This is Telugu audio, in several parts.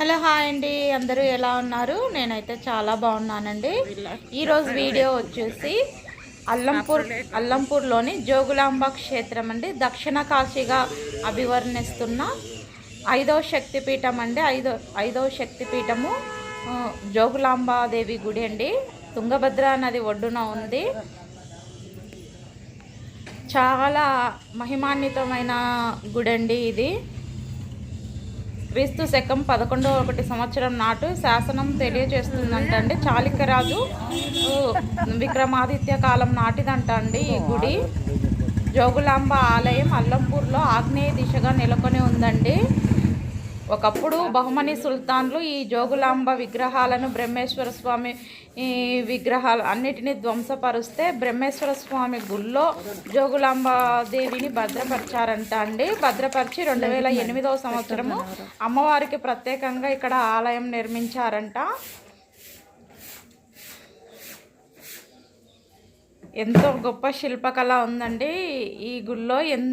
హలో హాయ్ అండి. అందరూ ఎలా ఉన్నారు? నేనైతే చాలా బాగున్నానండి. ఈరోజు వీడియో వచ్చేసి అల్లంపూర్ అల్లంపూర్లోని జోగులాంబ క్షేత్రం అండి. దక్షిణ కాశీగా అభివర్ణిస్తున్న ఐదవ శక్తిపీఠం అండి. ఐదో ఐదవ శక్తిపీఠము జోగులాంబాదేవి గుడి అండి. తుంగభద్ర నది ఒడ్డున ఉంది. చాలా మహిమాన్వితమైన గుడి అండి ఇది. క్రీస్తు శకం పదకొండవ ఒకటి సంవత్సరం నాటు శాసనం తెలియజేస్తుందంటండి. చాళుక్యరాజు విక్రమాదిత్య కాలం నాటిదంట అండి ఈ గుడి. జోగులాంబ ఆలయం అల్లంపూర్లో ఆగ్నేయ దిశగా నెలకొని ఉందండి. ఒకప్పుడు బహుమని సుల్తాన్లు ఈ జోగులాంబ విగ్రహాలను బ్రహ్మేశ్వర స్వామి ఈ విగ్రహాలు అన్నిటినీ ధ్వంసపరుస్తే బ్రహ్మేశ్వర స్వామి గుళ్ళో జోగులాంబ దేవిని భద్రపరిచారంట అండి. భద్రపరిచి రెండు వేల ఎనిమిదవ సంవత్సరము అమ్మవారికి ప్రత్యేకంగా ఇక్కడ ఆలయం నిర్మించారంట. ఎంతో గొప్ప శిల్పకళ ఉందండి. ఈ గుళ్ళో ఎన్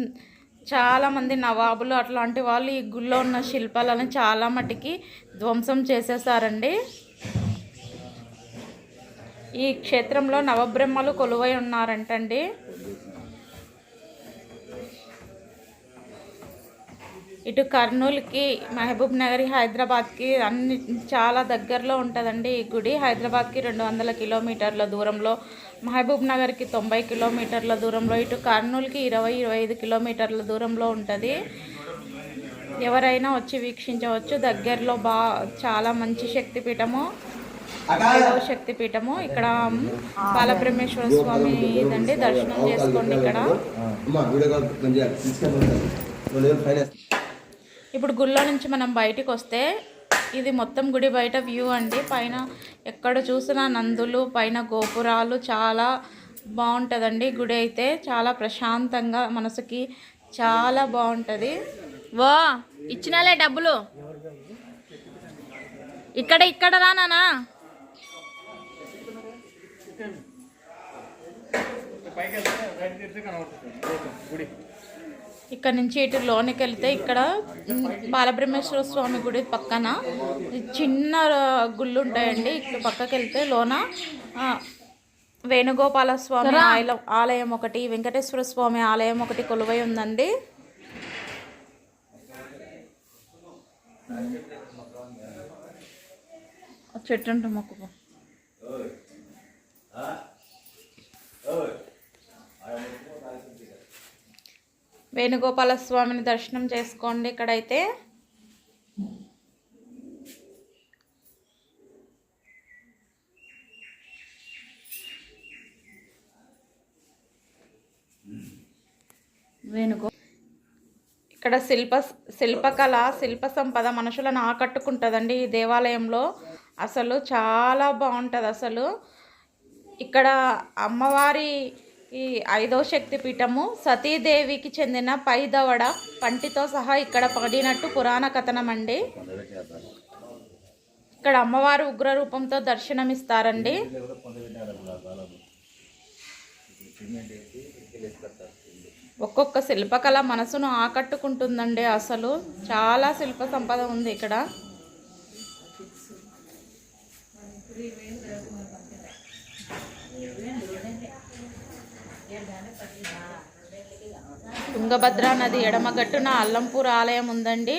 చాలామంది నవాబులు అట్లాంటి వాళ్ళు ఈ గుళ్ళో ఉన్న శిల్పాలను చాలా మటుకి ధ్వంసం చేసేసారండి. ఈ క్షేత్రంలో నవబ్రహ్మలు కొలువై ఉన్నారంటండి. ఇటు కర్నూలుకి మహబూబ్ నగర్ హైదరాబాద్కి అన్ని చాలా దగ్గరలో ఉంటుందండి ఈ గుడి. హైదరాబాద్కి రెండు వందల కిలోమీటర్ల దూరంలో మహబూబ్ నగర్కి తొంభై కిలోమీటర్ల దూరంలో ఇటు కర్నూలుకి ఇరవై ఇరవై ఐదు కిలోమీటర్ల దూరంలో ఉంటుంది. ఎవరైనా వచ్చి వీక్షించవచ్చు. దగ్గరలో బా చాలా మంచి శక్తిపీఠము. శక్తిపీఠము. ఇక్కడ బాలబ్రహ్మేశ్వర స్వామి ఇదండి. దర్శనం చేసుకోండి ఇక్కడ. ఇప్పుడు గుళ్ళో నుంచి మనం బయటికి వస్తే ఇది మొత్తం గుడి బయట వ్యూ అండి. పైన ఎక్కడ చూసినా నందులు పైన గోపురాలు చాలా బాగుంటుందండి. గుడి అయితే చాలా ప్రశాంతంగా మనసుకి చాలా బాగుంటుంది. ఓ ఇచ్చినాలే డబ్బులు. ఇక్కడ ఇక్కడ రా నానా ఇక్కడ నుంచి ఇటు లోనికి వెళ్తే ఇక్కడ బాలబ్రహ్మేశ్వర స్వామి గుడి పక్కన చిన్న గుళ్ళు ఉంటాయండి. ఇటు పక్కకి వెళ్తే లోన వేణుగోపాల స్వామి ఆలయం ఆలయం ఒకటి వెంకటేశ్వర స్వామి ఆలయం ఒకటి కొలువై ఉందండి. చెట్టు ఉంటుంది వేణుగోపాల స్వామిని దర్శనం చేసుకోండి ఇక్కడైతే. వేణుగో ఇక్కడ శిల్ప శిల్పకళ శిల్ప సంపద మనుషులను ఆకట్టుకుంటుందండి ఈ దేవాలయంలో. అసలు చాలా బాగుంటుంది అసలు ఇక్కడ అమ్మవారి ఈ ఐదవ శక్తి పీఠము సతీదేవికి చెందిన పైదవడ పంటితో సహా ఇక్కడ పడినట్టు పురాణ కథనం అండి ఇక్కడ అమ్మవారు ఉగ్ర రూపంతో దర్శనమిస్తారండి. ఒక్కొక్క శిల్పకళ మనసును ఆకట్టుకుంటుందండి అసలు. చాలా శిల్ప సంపద ఉంది ఇక్కడ. తుంగభద్ర నది ఎడమగట్టున అల్లంపూర్ ఆలయం ఉందండి.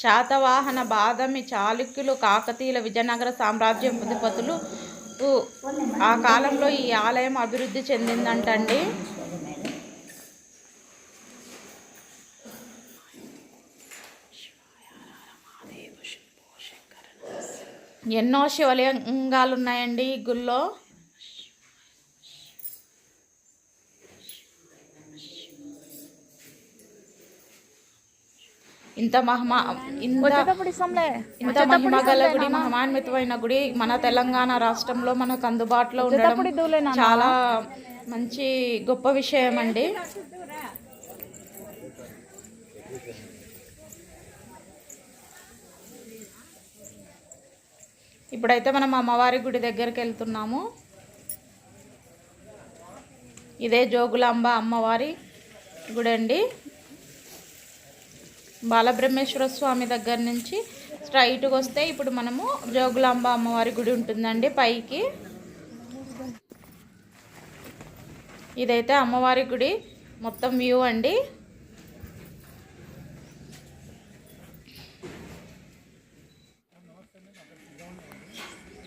శాతవాహన బాదమి చాళుక్యులు కాకతీయుల విజయనగర సామ్రాజ్యం అధిపతులు ఆ కాలంలో ఈ ఆలయం అభివృద్ధి చెందిందంటండి. ఎన్నో శివలింగాలు ఉన్నాయండి ఈ గుళ్ళో. ఇంత మహిమ ఇంత ఇంత మహిమ గల గుడి మహిమాన్వితమైన గుడి మన తెలంగాణ రాష్ట్రంలో మనకు అందుబాటులో ఉండడం చాలా మంచి గొప్ప విషయం అండి ఇప్పుడైతే మనం అమ్మవారి గుడి దగ్గరికి వెళ్తున్నాము. ఇదే జోగులాంబ అమ్మవారి గుడి అండి బాలబ్రహ్మేశ్వర స్వామి దగ్గర నుంచి స్ట్రైట్గా వస్తే ఇప్పుడు మనము జోగులాంబ అమ్మవారి గుడి ఉంటుందండి పైకి. ఇదైతే అమ్మవారి గుడి. మొత్తం వ్యూ అండి.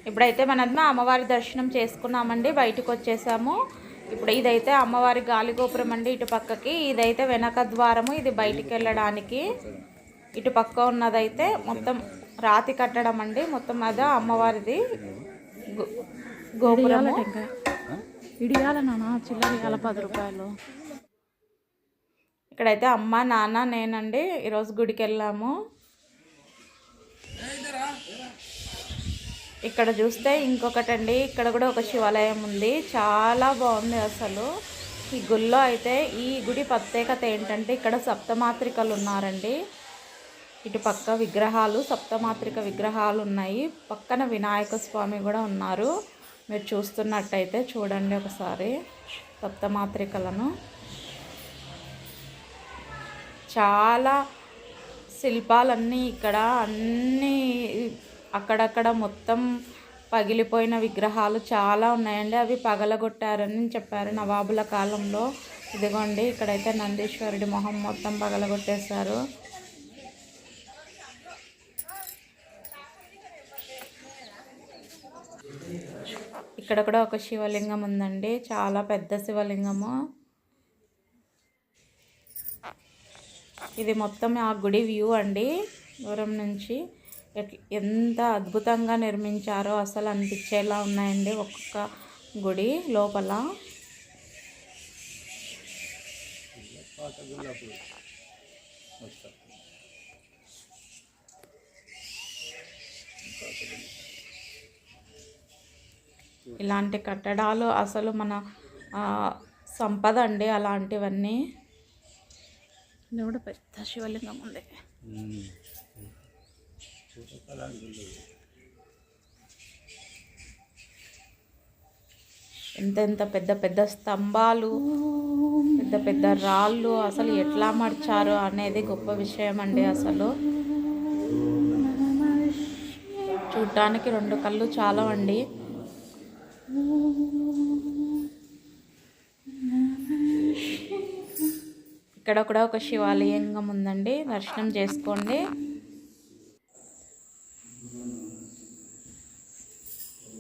ఇప్పుడైతే మనం అమ్మవారి దర్శనం చేసుకున్నామండి. బయటకు వచ్చేసాము. ఇప్పుడు ఇదైతే అమ్మవారి గాలిగోపురం అండి ఇటు పక్కకి. ఇదైతే వెనక ద్వారము ఇది బయటికి వెళ్ళడానికి. ఇటు పక్క ఉన్నదైతే మొత్తం రాతి కట్టడం అండి. మొత్తం అదే అమ్మవారిది గో- గోపురము. ఇడియాల నాన్న చిల్లర ఇవాళ పది రూపాయలు. ఇక్కడైతే అమ్మ నాన్న నేనండి ఈరోజు గుడికి వెళ్ళాము ఇక్కడ చూస్తే ఇంకొకటండి ఇక్కడ కూడా ఒక శివాలయం ఉంది. చాలా బాగుంది అసలు. ఈ గుళ్ళో అయితే ఈ గుడి ప్రత్యేకత ఏంటంటే ఇక్కడ సప్తమాత్రికలు ఉన్నారండి. ఇటు పక్క విగ్రహాలు సప్తమాత్రిక విగ్రహాలు ఉన్నాయి. పక్కన వినాయక స్వామి కూడా ఉన్నారు. మీరు చూస్తున్నట్టయితే చూడండి ఒకసారి సప్తమాత్రికలను. చాలా శిల్పాలన్నీ ఇక్కడ అన్నీ అక్కడక్కడ మొత్తం పగిలిపోయిన విగ్రహాలు చాలా ఉన్నాయండి. అవి పగలగొట్టారని చెప్పారు నవాబుల కాలంలో. ఇదిగోండి ఇక్కడైతే నందీశ్వరుడి మొహం మొత్తం పగలగొట్టేశారు. ఇక్కడ కూడా ఒక శివలింగం ఉందండి. చాలా పెద్ద శివలింగము. ఇది మొత్తం ఆ గుడి వ్యూ అండి దూరం నుంచి. ఎంత అద్భుతంగా నిర్మించారో అసలు అనిపించేలా ఉన్నాయండి ఒక్కొక్క గుడి లోపల. ఇలాంటి కట్టడాలు అసలు మన ఆ, సంపద అండి అలాంటివన్నీ. ఇది కూడా పెద్ద శివలింగం ఉంది. ఎంతెంత పెద్ద పెద్ద స్తంభాలు పెద్ద పెద్ద రాళ్ళు అసలు ఎట్లా మార్చారు అనేది గొప్ప విషయం అండి అసలు. చూడ్డానికి రెండు కళ్ళు చాలా అండి ఇక్కడ కూడా ఒక శివాలయంగం ఉందండి. దర్శనం చేసుకోండి.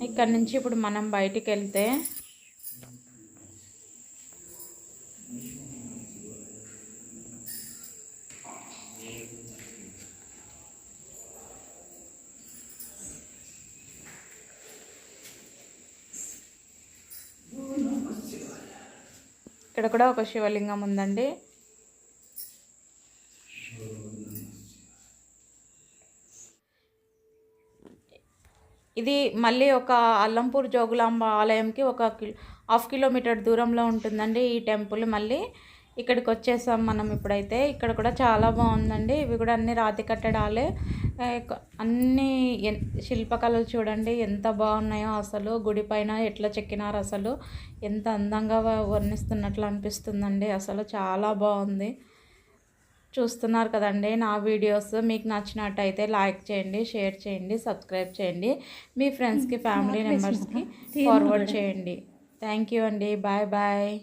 ఇక్కడ నుంచి ఇప్పుడు మనం బయటికి వెళ్తే ఇక్కడ కూడా ఒక శివలింగం ఉందండి. ఇది మళ్ళీ ఒక అల్లంపూర్ జోగులాంబ ఆలయంకి ఒక కి- హాఫ్ కిలోమీటర్ దూరంలో ఉంటుందండి ఈ టెంపుల్ మళ్ళీ. ఇక్కడికి వచ్చేసాం మనం ఇప్పుడైతే. ఇక్కడ కూడా చాలా బాగుందండి. ఇవి కూడా అన్ని రాతి కట్టడాలే. అన్ని ఎన్- శిల్పకళలు చూడండి. ఎంత బాగున్నాయో అసలు. గుడి పైన ఎట్లా చెక్కినారు అసలు. ఎంత అందంగా వ- వర్ణిస్తున్నట్లు అనిపిస్తుందండి. అసలు చాలా బాగుంది. చూస్తున్నారు కదండి నా వీడియోస్. మీకు నచ్చినట్టయితే లైక్ చేయండి షేర్ చేయండి సబ్స్క్రైబ్ చేయండి. మీ ఫ్రెండ్స్కి ఫ్యామిలీ మెంబర్స్కి ఫార్వర్డ్ చేయండి. థ్యాంక్ యూ అండి. Bye bye.